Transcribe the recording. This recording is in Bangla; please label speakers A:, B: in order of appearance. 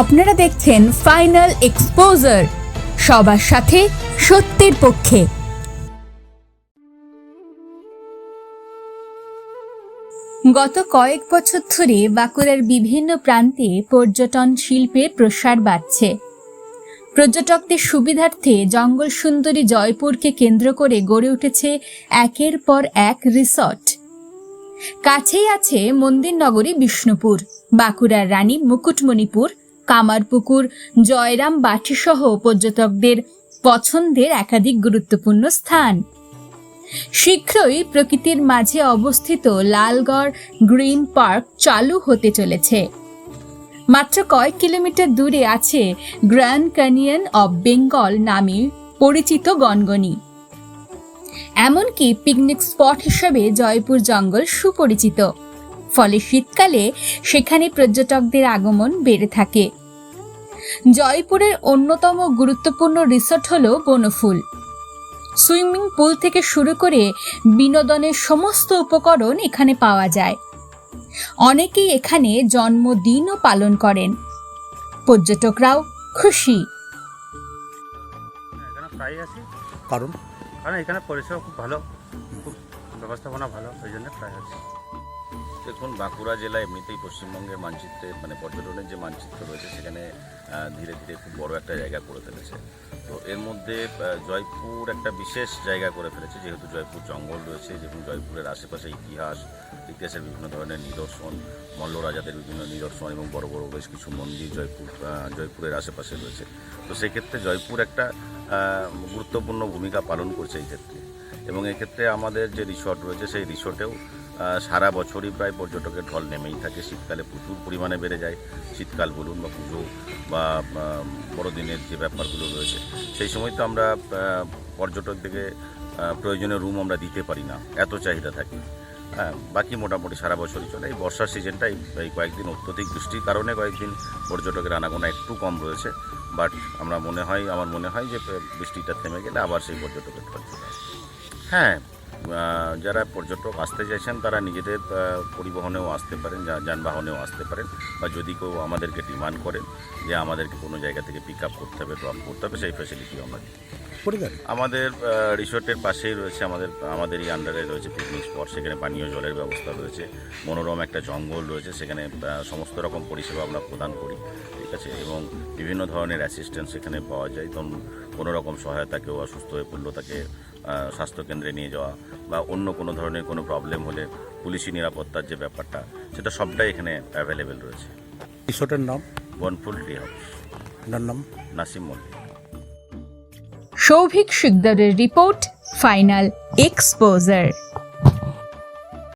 A: আপনারা দেখছেন ফাইনাল এক্সপোজার সবার সাথে সত্যের পক্ষে। গত কয়েক বছর ধরে বাঁকুড়ার বিভিন্ন প্রান্তে পর্যটন শিল্পের প্রসার বাড়ছে। পর্যটকদের সুবিধার্থে জঙ্গল সুন্দরী জয়পুরকে কেন্দ্র করে গড়ে উঠেছে একের পর এক রিসর্ট। কাছেই আছে মন্দির নগরী বিষ্ণুপুর, বাঁকুড়ার রানী মুকুটমণিপুর কামারপুকুর, জয়রাম বাটি সহ পর্যটকদের পছন্দের একাধিক গুরুত্বপূর্ণ স্থান। শীঘ্রই প্রকৃতির মাঝে অবস্থিত লালগড় গ্রিন পার্ক চালু হতে চলেছে। মাত্র কয়েক কিলোমিটার দূরে আছে গ্র্যান্ড ক্যানিয়ন অব বেঙ্গল নামে পরিচিত গনগনি। এমনকি পিকনিক স্পট হিসেবে জয়পুর জঙ্গল সুপরিচিত। ফলে শীতকালে সেখানে পর্যটকদের আগমন বেড়ে থাকে। জয়পুরের অন্যতম গুরুত্বপূর্ণ রিসোর্ট হল বনফুল। সুইমিং পুল থেকে শুরু করে বিনোদনের সমস্ত উপকরণ এখানে পাওয়া যায়। অনেকেই এখানে জন্মদিনও পালন করেন। পর্যটকরাও খুশি।
B: প্রায় আসি।
C: কারণ
B: কারণ এখানে পরিষেবা খুব ভালো খুব ব্যবস্থাপনা ভালো ওই জন্য প্রায় আসি।
D: দেখুন, বাঁকুড়া জেলা এমনিতেই পশ্চিমবঙ্গের মানচিত্রে মানে পর্যটনের যে মানচিত্র রয়েছে, সেখানে ধীরে ধীরে খুব বড় একটা জায়গা করে ফেলেছে। তো এর মধ্যে জয়পুর একটা বিশেষ জায়গা করে ফেলেছে, যেহেতু জয়পুর জঙ্গল রয়েছে যেমন জয়পুরের আশেপাশে ইতিহাস, ইতিহাসের বিভিন্ন ধরনের নিদর্শন মল্ল রাজাদের বিভিন্ন নিদর্শন এবং বড় বড় বেশ কিছু মন্দির জয়পুর জয়পুরের আশেপাশে রয়েছে। তো সেক্ষেত্রে জয়পুর একটা গুরুত্বপূর্ণ ভূমিকা পালন করছে এই ক্ষেত্রে। এবং এক্ষেত্রে আমাদের যে রিসর্ট রয়েছে, সেই রিসর্টেও সারা বছরই প্রায় পর্যটকের ঢল নেমেই থাকে। শীতকালে প্রচুর পরিমাণে বেড়ে যায়। শীতকাল বলুন বা পুজো বা বড়দিনের যে ব্যাপারগুলো রয়েছে, সেই সময় তো আমরা পর্যটকদেরকে প্রয়োজনীয় রুম আমরা দিতে পারি না। এত চাহিদা থাকে। হ্যাঁ বাকি মোটামুটি সারা বছরই চলে। এই বর্ষার সিজনটাই এই কয়েকদিন অত্যধিক বৃষ্টির কারণে কয়েকদিন পর্যটকের আনাগোনা একটু কম রয়েছে। বাট আমরা মনে হয়, আমার মনে হয় যে, বৃষ্টিটা থেমে গেলে আবার সেই পর্যটকের হ্যাঁ যারা পর্যটক আসতে চাইছেন, তারা নিজেদের পরিবহনেও আসতে পারেন যানবাহনেও আসতে পারেন, বা যদি কেউ আমাদেরকে ডিমান্ড করেন যে আমাদেরকে কোনো জায়গা থেকে পিক আপ করতে হবে ড্রপ করতে হবে, সেই ফ্যাসিলিটিও আমরা দিই। আমাদের রিসোর্টের পাশেই রয়েছে আমাদের আমাদেরই আন্ডারে রয়েছে পিকনিক স্পট সেখানে পানীয় জলের ব্যবস্থা রয়েছে মনোরম একটা জঙ্গল রয়েছে সেখানে সমস্ত রকম পরিষেবা আমরা প্রদান করি ঠিক আছে? এবং বিভিন্ন ধরনের অ্যাসিস্ট্যান্স সেখানে পাওয়া যায় ধরুন কোনো রকম সহায়তা কেউ অসুস্থ হয়ে পড়ল তাকে স্বাস্থ্যকেন্দ্রে নিয়ে যাওয়া বা অন্য কোনো ধরনের কোনো প্রবলেম হলে পুলিশি নিরাপত্তার যে ব্যাপারটা সেটা সবটাই এখানে অ্যাভেলেবেল রয়েছে।
C: রিসোর্টের নাম?
D: বনফুল ট্রি হাউস
C: নাম?
D: নাসিম মল্লিক।
A: সৌভিক শিকদারের রিপোর্ট ফাইনাল এক্সপোজার।